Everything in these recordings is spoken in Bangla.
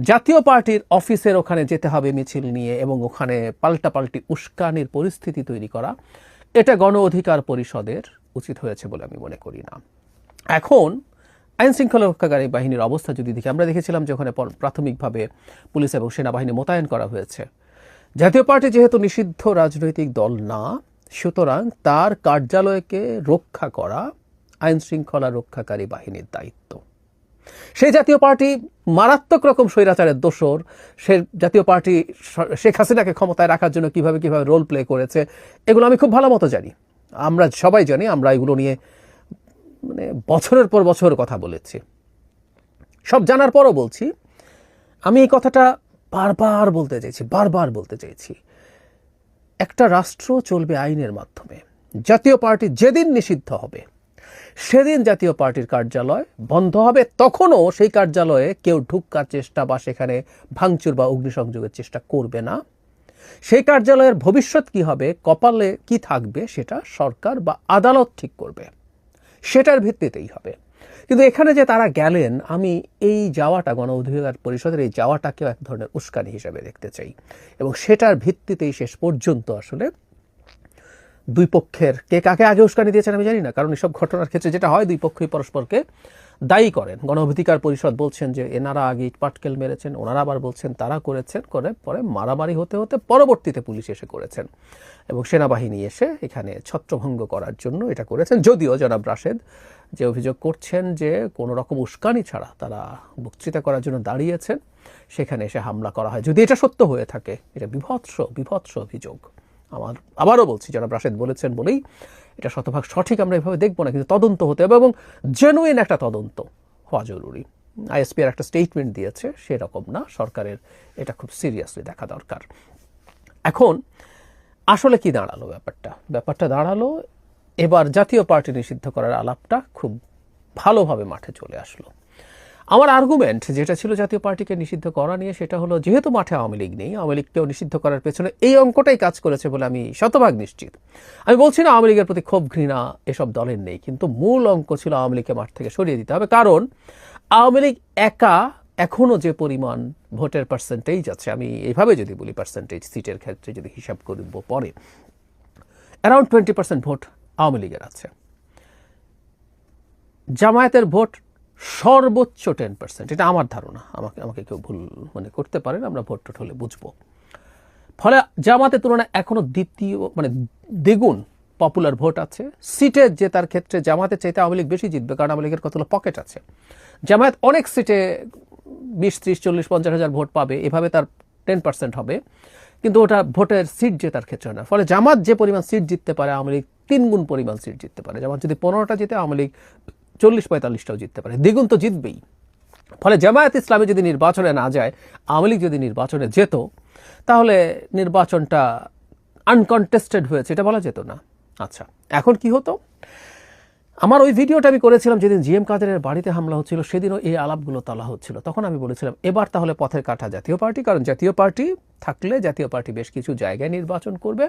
জাতীয় পার্টির অফিসের ওখানে যেতে হবে মিছিল নিয়ে এবং ওখানে পাল্টাপাল্টি উস্কানির পরিস্থিতি তৈরি করা। এটা গণ অধিকার পরিষদের উচিত হয়েছে বলে আমি মনে করি না। এখন আইন শৃঙ্খলা রক্ষাকারী বাহিনীর অবস্থা যদি দেখি, আমরা দেখেছিলাম যে ওখানে পর- প্রাথমিকভাবে পুলিশ এবং সেনাবাহিনী মোতায়েন করা হয়েছে। জাতীয় পার্টি যেহেতু নিষিদ্ধ রাজনৈতিক দল না, সুতরাং তার কার্যালয়কে রক্ষা করা আইন শৃঙ্খলা রক্ষাকারী বাহিনীর দায়িত্ব। সেই জাতীয় পার্টি মারাত্মক রকম স্বৈরাচারের দোষর। সে জাতীয় পার্টি শেখ হাসিনাকে ক্ষমতায় রাখার জন্য কীভাবে কীভাবে রোল প্লে করেছে, এগুলো আমি খুব ভালো মতো জানি। আমরা সবাই জানি, আমরা এগুলো নিয়ে মানে বছরের পর বছর কথা বলেছি। সব জানার পরও বলছি, আমি এই কথাটা বারবার বলতে চাইছি, বারবার বলতে চাইছি। একটা রাষ্ট্র চলবে আইনের মাধ্যমে। জাতীয় পার্টি যেদিন নিষিদ্ধ হবে সেদিন জাতীয় পার্টির কার্যালয় বন্ধ হবে, তখনও সেই কার্যালয়ে কেউ ঢুকার চেষ্টা বা সেখানে ভাঙচুর বা অগ্নিসংযোগের চেষ্টা করবে না। সেই কার্যালয়ের ভবিষ্যৎ কি হবে, কপালে কি থাকবে, সেটা সরকার বা আদালত ঠিক করবে। সেটার ভিত্তিতেই হবে। কিন্তু এখানে যে তারা গেলেন, আমি এই যাওয়াটা, গণ অধিকার পরিষদের এই যাওয়াটাকেও এক ধরনের উস্কানি হিসেবে দেখতে চাই। এবং সেটার ভিত্তিতেই শেষ পর্যন্ত আসলে দুই পক্ষের। কে কাকে আগে উস্কানি দিয়েছেন আমি জানি না, কারণ এসব ঘটনার ক্ষেত্রে যেটা হয়, দুই পক্ষই পরস্পরকে দায়ী করেন। গণ অধিকার পরিষদ বলছেন যে, এনারা আগে ইট পাটকেল মেরেছেন, ওনারা আবার বলছেন তারা করেছেন, করে পরে মারামারি হতে হতে পরবর্তীতে পুলিশ এসে করেছেন। এবং সেনাবাহিনী এসে এখানে ছত্রভঙ্গ করার জন্য এটা করেছেন। যদিও জনাব রাশেদ যে অভিযোগ করছেন যে, কোনো রকম উস্কানি ছাড়া তারা বক্তৃতা করার জন্য দাঁড়িয়েছেন, সেখানে এসে হামলা করা হয়। যদি এটা সত্য হয়ে থাকে, এটা বিভৎস বিভৎস অভিযোগ। আমার, আবারও বলছি যারা রাশেদ বলেছেন বলেই এটা শতভাগ সঠিক, আমরা এভাবে দেখব না, কিন্তু তদন্ত হতে হবে এবং জেনুইন একটা তদন্ত হওয়া জরুরি। আইএসপির একটা স্টেটমেন্ট দিয়েছে, সেরকম না, সরকারের এটা খুব সিরিয়াসলি দেখা দরকার। এখন, আসলে কি দাঁড়াল ব্যাপারটা? ব্যাপারটা দাঁড়াল, এবার জাতীয় পার্টি নিষিদ্ধ করার আলাপটা খুব ভালোভাবে মাঠে চলে আসলো। আমার আর্গুমেন্ট যেটা ছিল জাতীয় পার্টিকে নিষিদ্ধ করা নিয়ে, সেটা হলো যেহেতু মাঠে আওয়ামী লীগ নেই, আওয়ামী লীগকেও নিষিদ্ধ করার পেছনে এই অঙ্কটাই কাজ করেছে বলে আমি শতভাগ নিশ্চিত। আমি বলছি না আওয়ামী লীগের প্রতি ক্ষোভ, ঘৃণা এসব দলের নেই, কিন্তু মূল অঙ্ক ছিল আওয়ামী লীগকে মাঠ থেকে সরিয়ে দিতে হবে। কারণ আওয়ামী লীগ একা এখনও যে পরিমাণ ভোটের পার্সেন্টেজ আছে, আমি এইভাবে যদি বলি পার্সেন্টেজ সিটের ক্ষেত্রে যদি হিসাব করব পরে around twenty percent vote Awami লীগের আছে। জামায়াতের ভোট সর্বোচ্চ টেন পার্সেন্ট। এটা আমার ধারণা। আমাকে আমাকে কেউ ভুল মনে করতে পারেন আমরা ভোট টোট হলে বুঝব। ফলে জামাতের তুলনায় এখনও দ্বিতীয় মানে দ্বিগুণ পপুলার ভোট আছে। সিটে জেতার ক্ষেত্রে জামাতের চাইতে আওয়ামী লীগ বেশি জিতবে, কারণ আওয়ামী লীগের কতগুলো পকেট আছে। জামায়াত অনেক সিটে বিশ, ত্রিশ, চল্লিশ, পঞ্চাশ হাজার ভোট পাবে, এভাবে তার টেন পার্সেন্ট হবে। কিন্তু ওটা ভোটের সিট জেতার ক্ষেত্রে না। ফলে জামাত যে পরিমাণ সিট জিততে পারে, আওয়ামী লীগ তিন গুণ পরিমাণ সিট জিততে পারে। জামাত যদি পনেরোটা জিতে, আওয়ামী লীগ চল্লিশ পঁয়তাল্লিশটাও জিততে পারে। দ্বিগুণ তো জিতবেই। ফলে জামায়াত ইসলামী যদি নির্বাচনে না যায়, আওয়ামী লীগ যদি নির্বাচনে যেত, তাহলে নির্বাচনটা আনকনটেস্টেড হয়েছে, এটা বলা যেত না। আচ্ছা এখন কি হতো? আমার ওই ভিডিওটা আমি করেছিলাম যেদিন জিএম কাদেরের বাড়িতে হামলা হচ্ছিল, সেদিনও এই আলাপগুলো তোলা হচ্ছিল। তখন আমি বলেছিলাম, এবার তাহলে পথের কাটা জাতীয় পার্টি, কারণ জাতীয় পার্টি থাকলে জাতীয় পার্টি বেশ কিছু জায়গায় নির্বাচন করবে।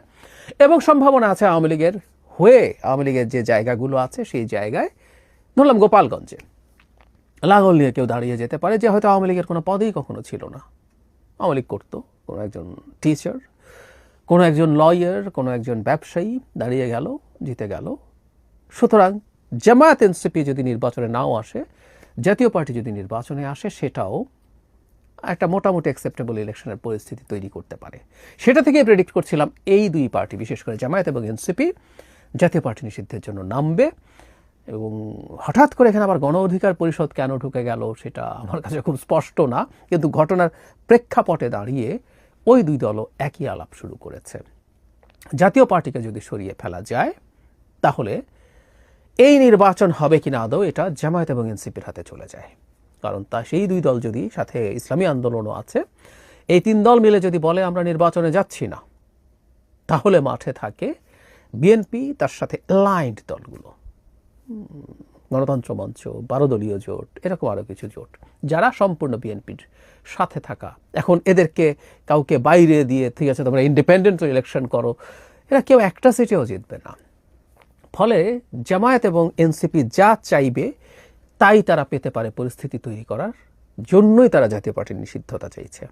এবং সম্ভাবনা আছে আওয়ামী লীগের হয়ে, আওয়ামী লীগের যে জায়গাগুলো আছে, সেই জায়গায় ধরলাম গোপালগঞ্জে। লাঙ্গল নিয়ে কেউ দাঁড়িয়ে যেতে পারে, যে হয়তো আওয়ামী লীগের কোনো পদেই কখনো ছিল না। আওয়ামী লীগ করতো, কোনো একজন টিচার কোনো একজন লয়ার কোনো একজন ব্যবসায়ী দাঁড়িয়ে গেল, জিতে গেল। সুতরাং জামায়াত এনসিপি যদি নির্বাচনে নাও আসে, জাতীয় পার্টি যদি নির্বাচনে আসে, সেটাও একটা মোটামুটি অ্যাকসেপ্টেবল ইলেকশনের পরিস্থিতি তৈরি করতে পারে। সেটা থেকে প্রেডিক্ট করছিলাম, এই দুই পার্টি, বিশেষ করে জামায়াত এবং এনসিপি, জাতীয় পার্টি নিষিদ্ধের জন্য নামবে। এবং হঠাৎ করে এখানে আবার গণ অধিকার পরিষদ কেন ঢুকে গেল সেটা আমার কাছে খুব স্পষ্ট না, কিন্তু ঘটনার প্রেক্ষাপটে দাঁড়িয়ে ওই দুই দলও একই আলাপ শুরু করেছে। জাতীয় পার্টিকে যদি সরিয়ে ফেলা যায়, তাহলে এই নির্বাচন হবে কিনা আদৌ এটা জামায়াত এবং এনসিপির হাতে চলে যায়। কারণ তা সেই দুই দল যদি সাথে ইসলামী আন্দোলনও আছে, এই তিন দল মিলে যদি বলে আমরা নির্বাচনে যাচ্ছি না, তাহলে মাঠে থাকে বিএনপি, তার সাথে লাইন্ড দলগুলো। গণতন্ত্র মঞ্চ বারো দলীয় জোট, এরকম আরও কিছু জোট, যারা সম্পূর্ণ বিএনপির সাথে থাকা। এখন এদেরকে কাউকে বাইরে দিয়ে, ঠিক আছে, তোমরা ইন্ডিপেন্ডেন্ট ইলেকশন করো। এরা কেউ একটা সিটেও জিতবে না। ফলে জামায়াত এবং এনসিপি যা চাইবে, তাই তারা পেতে পারে পরিস্থিতি তৈরি করার জন্যই তারা জাতীয় পার্টির নিষিদ্ধতা চাইছে।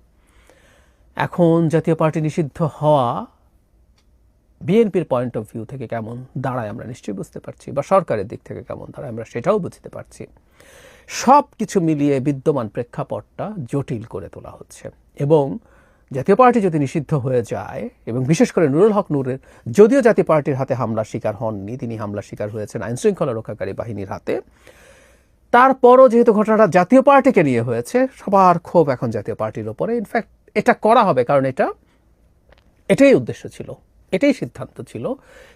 এখন জাতীয় পার্টি নিষিদ্ধ হওয়া বিএনপির পয়েন্ট অফ ভিউ থেকে কেমন দাঁড়ায় আমরা নিশ্চয়ই বুঝতে পারছি, বা সরকারের দিক থেকে কেমন দাঁড়ায় আমরা সেটাও বুঝতে পারছি। সব কিছু মিলিয়ে বিদ্যমান প্রেক্ষাপটটা জটিল করে তোলা হচ্ছে এবং জাতীয় পার্টি যদি নিষিদ্ধ হয়ে যায়, এবং বিশেষ করে নুরুল হক নুরের, যদিও জাতীয় পার্টির হাতে হামলার শিকার হননি, তিনি হামলার শিকার হয়েছেন আইন শৃঙ্খলা রক্ষাকারী বাহিনীর হাতে, তারপরও যেহেতু ঘটনাটা জাতীয় পার্টিকে নিয়ে হয়েছে, সবার ক্ষোভ এখন জাতীয় পার্টির ওপরে। ইনফ্যাক্ট এটা করা হবে, কারণ এটা, এটাই উদ্দেশ্য ছিল। এটাই সিদ্ধান্ত ছিল।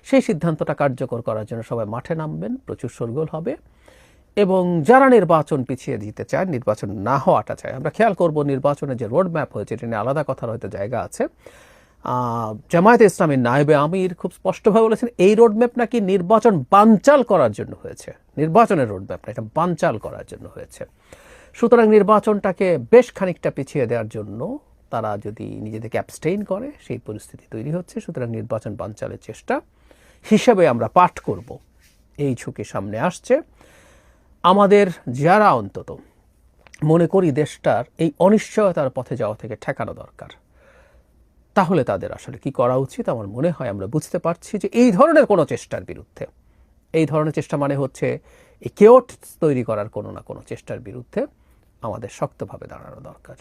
সেই সিদ্ধান্তটা কার্যকর করার জন্য সবাই মাঠে নামবেন, প্রচুর সরগোল হবে এবং যারা নির্বাচন পিছিয়ে দিতে চায়, নির্বাচন না হওয়াটা চায়। আমরা খেয়াল করব নির্বাচনের যে রোড ম্যাপ হয়েছে, এটা নিয়ে আলাদা কথার হয়তো জায়গা আছে। জামায়াতে ইসলামীর নায়েবে আমির খুব স্পষ্টভাবে বলেছেন, এই রোডম্যাপ নাকি নির্বাচন বানচাল করার জন্য হয়েছে। নির্বাচনের রোডম্যাপ না, এটা বানচাল করার জন্য হয়েছে। সুতরাং নির্বাচনটাকে বেশ খানিকটা পিছিয়ে দেওয়ার জন্য তারা যদি নিজেদেরকে অ্যাবস্টেইন করে, সেই পরিস্থিতি তৈরি হচ্ছে। সুতরাং নির্বাচন বানচালের চেষ্টা হিসেবে আমরা পাঠ করব। এই ঝুঁকি সামনে আসছে। আমাদের যারা অন্তত মনে করি দেশটার এই অনিশ্চয়তার পথে যাওয়া থেকে ঠেকানো দরকার, তাহলে তাদের আসলে কি করা উচিত? আমার মনে হয় আমরা বুঝতে পারছি যে এই ধরনের কোনো চেষ্টার বিরুদ্ধে, এই ধরনের চেষ্টা মানে হচ্ছে কেওট তৈরি করার কোনো না কোনো চেষ্টার বিরুদ্ধে আমাদের শক্তভাবে দাঁড়ানো দরকার।